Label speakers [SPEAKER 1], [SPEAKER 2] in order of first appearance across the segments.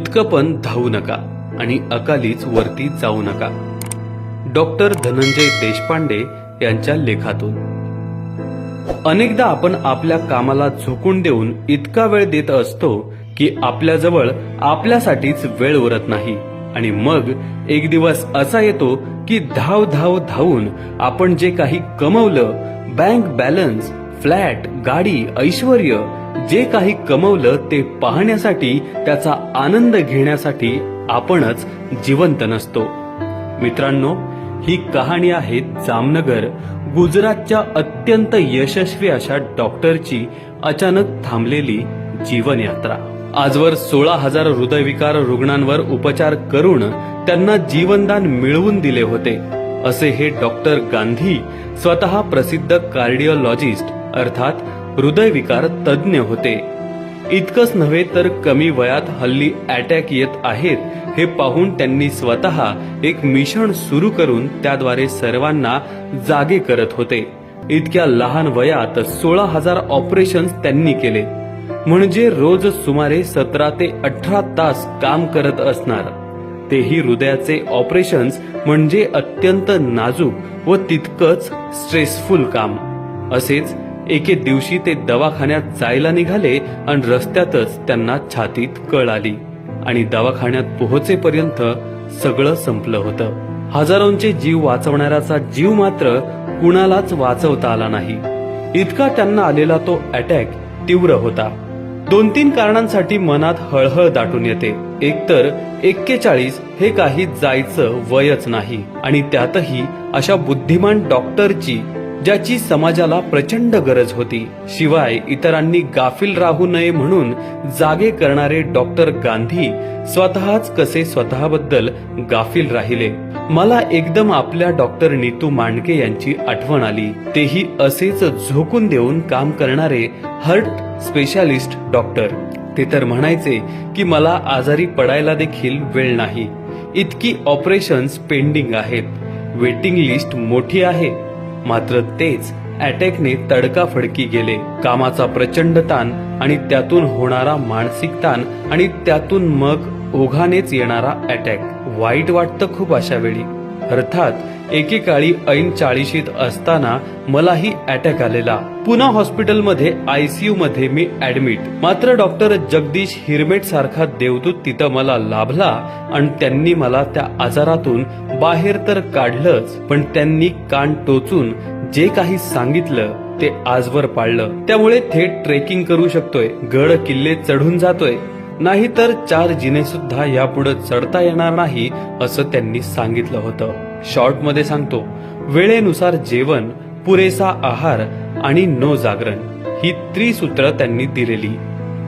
[SPEAKER 1] इतकं पण धावू नका आणि अकालीच वरती जाऊ नका. डॉक्टर धनंजय देशपांडे यांच्या लेखातून. अनेकदा आपण आपल्या कामाला झोकून देऊन इतका वेळ देत असतो की आपल्याजवळ आपल्यासाठीच वेळ उरत नाही. आणि मग एक दिवस असा येतो की धाव धाव धावून आपण जे काही कमवलं बँक बॅलन्स फ्लॅट गाडी ऐश्वर जे काही कमवलं ते पाहण्यासाठी त्याचा आनंद घेण्यासाठी आपणच जिवंत नसतो. मित्रांनो ही कहाणी आहे जामनगर गुजरातच्या अत्यंत यशस्वी अशा डॉक्टरची अचानक थांबलेली जीवनयात्रा. आजवर सोळा हजार हृदयविकार रुग्णांवर उपचार करून त्यांना जीवनदान मिळवून दिले होते असे हे डॉक्टर गांधी स्वतः प्रसिद्ध कार्डिओलॉजिस्ट अर्थात हृदयविकार तज्ज्ञ होते. इतकंच नव्हे तर कमी वयात हल्ली अटॅक येत आहेत हे पाहून त्यांनी स्वतः एक मिशन सुरू करून त्याद्वारे सर्वांना जागे करत होते. इतक्या लहान वयात सोळा हजार ऑपरेशन्स त्यांनी केले. म्हणजे रोज सुमारे सतरा ते अठरा तास काम करत असणार. तेही हृदयाचे ऑपरेशन्स म्हणजे अत्यंत नाजूक व तितकंच स्ट्रेसफुल काम. असेच एके दिवशी ते दवाखान्यात जायला निघाले आणि रस्त्यातच त्यांना छातीत कळ आली. आणि दवाखान्यात पोहोचेपर्यंत सगळं संपलं होतं. हजारोंचे जीव वाचवणाऱ्याचा जीव मात्र कुणालाच वाचवता आला नाही. इतका त्यांना आलेला तो अटॅक तीव्र होता. दोन तीन कारणांसाठी मनात हळहळ दाटून येते. एकतर एक्केचाळीस हे काही जायचं वयच नाही. आणि त्यातही अशा बुद्धिमान डॉक्टरची ज्याची समाजाला प्रचंड गरज होती. शिवाय इतरांनी गाफील राहू नये म्हणून जागे करणारे डॉक्टर गांधी स्वतःच कसे स्वतःबद्दल गाफील राहिले? मला एकदम आपल्या डॉक्टर नीतू मांडके यांची आठवण आली. तेही असेच झोकून देऊन काम करणारे हर्ट स्पेशालिस्ट डॉक्टर. ते तर म्हणायचे की मला आजारी पडायला देखील वेळ नाही. इतकी ऑपरेशन्स पेंडिंग आहेत. वेटिंग लिस्ट मोठी आहे. मात्र तेच अटॅकने तडकाफडकी गेले. कामाचा प्रचंड ताण आणि त्यातून होणारा मानसिक ताण आणि त्यातून मग ओघानेच येणारा अटॅक. वाईट वाटतं खूप अशा वेळी. अर्थात एकेकाळी ऐन चाळीशीत असताना मलाही अटॅक आलेला. पुन्हा हॉस्पिटलमध्ये आयसीयू मध्ये मी ऍडमिट मात्र डॉक्टर जगदीश हिरमेट सारखा देवदूत तिथं मला लाभला आणि त्यांनी मला त्या आजारातून बाहेर तर काढलंच पण त्यांनी कान टोचून जे काही सांगितलं ते आजवर पाळलं. त्यामुळे थेट ट्रेकिंग करू शकतोय. गड किल्ले चढून जातोय. नाहीतर चार जिने सुद्धा यापुढे चढता येणार नाही असं त्यांनी सांगितलं होतं. शॉर्टमध्ये सांगतो वेळेनुसार जेवण पुरेसा आहार आणि नो जागरण. ही त्रिसूत्र त्यांनी दिलेली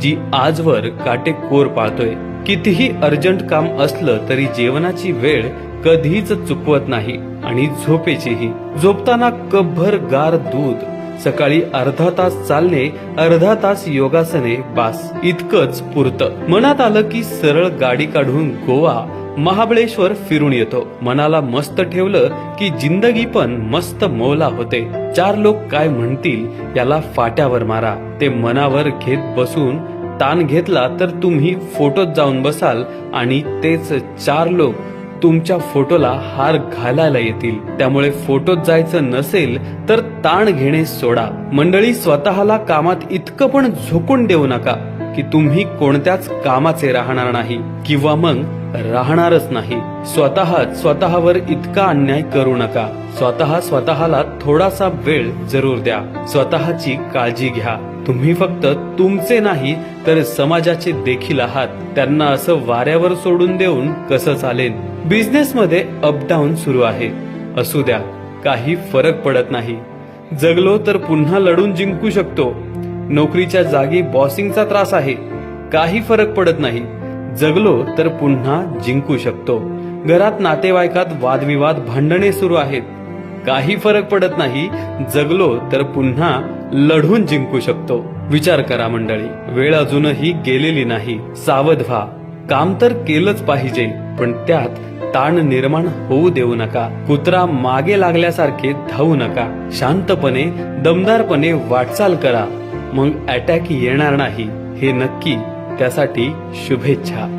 [SPEAKER 1] जी आजवर काटेकोर पाळतोय. कितीही अर्जंट काम असलं तरी जेवणाची वेळ कधीच चुकवत नाही आणि झोपेचीही. झोपताना कपभर गार दूध सकाळी अर्धा तास चालणे अर्धा तास योगासने बास इतकंच पुरतं. मनात आलं की सरळ गाडी काढून गोवा महाबळेश्वर फिरून येतो. मनाला मस्त ठेवलं की जिंदगी पण मस्त मौला होते. चार लोक काय म्हणतील याला फाट्यावर मारा. ते मनावर घेत बसून ताण घेतला तर तुम्ही फोटोत जाऊन बसाल आणि तेच चार लोक तुमच्या फोटोला हार घालायला येतील. त्यामुळे फोटोत जायचं नसेल तर ताण घेणे सोडा. मंडळी स्वतःला कामात इतकं पण झोकून देऊ नका की तुम्ही कोणत्याच कामाचे राहणार नाही किंवा मग राहणारच नाही. स्वतः स्वतःवर इतका अन्याय करू नका. स्वतः स्वतःला थोडासा वेळ जरूर द्या. स्वतःची काळजी घ्या. तुम्ही फक्त तुमचे नाही तर समाजाचे देखील आहात. त्यांना असं वाऱ्यावर सोडून देऊन कसं चालेल? बिझनेस मध्ये अपडाऊन सुरू आहे. असू द्या काही फरक पडत नाही. जगलो तर पुन्हा लढून जिंकू शकतो. नोकरीच्या जागी बॉसिंगचा त्रास आहे. काही फरक पडत नाही. जगलो तर पुन्हा जिंकू शकतो. घरात नातेवाईकात वादविवाद भांडणे सुरू आहेत. काही फरक पडत नाही. जगलो तर पुन्हा लढून जिंकू शकतो. विचार करा मंडळी वेळ अजूनही गेलेली नाही. सावध व्हा. काम तर केलंच पाहिजे पण त्यात ताण निर्माण होऊ देऊ नका. कुत्रा मागे लागल्यासारखे धावू नका. शांतपणे दमदारपणे वाटचाल करा. मग अटॅक येणार नाही. हे नक्की त्यासाठी शुभेच्छा.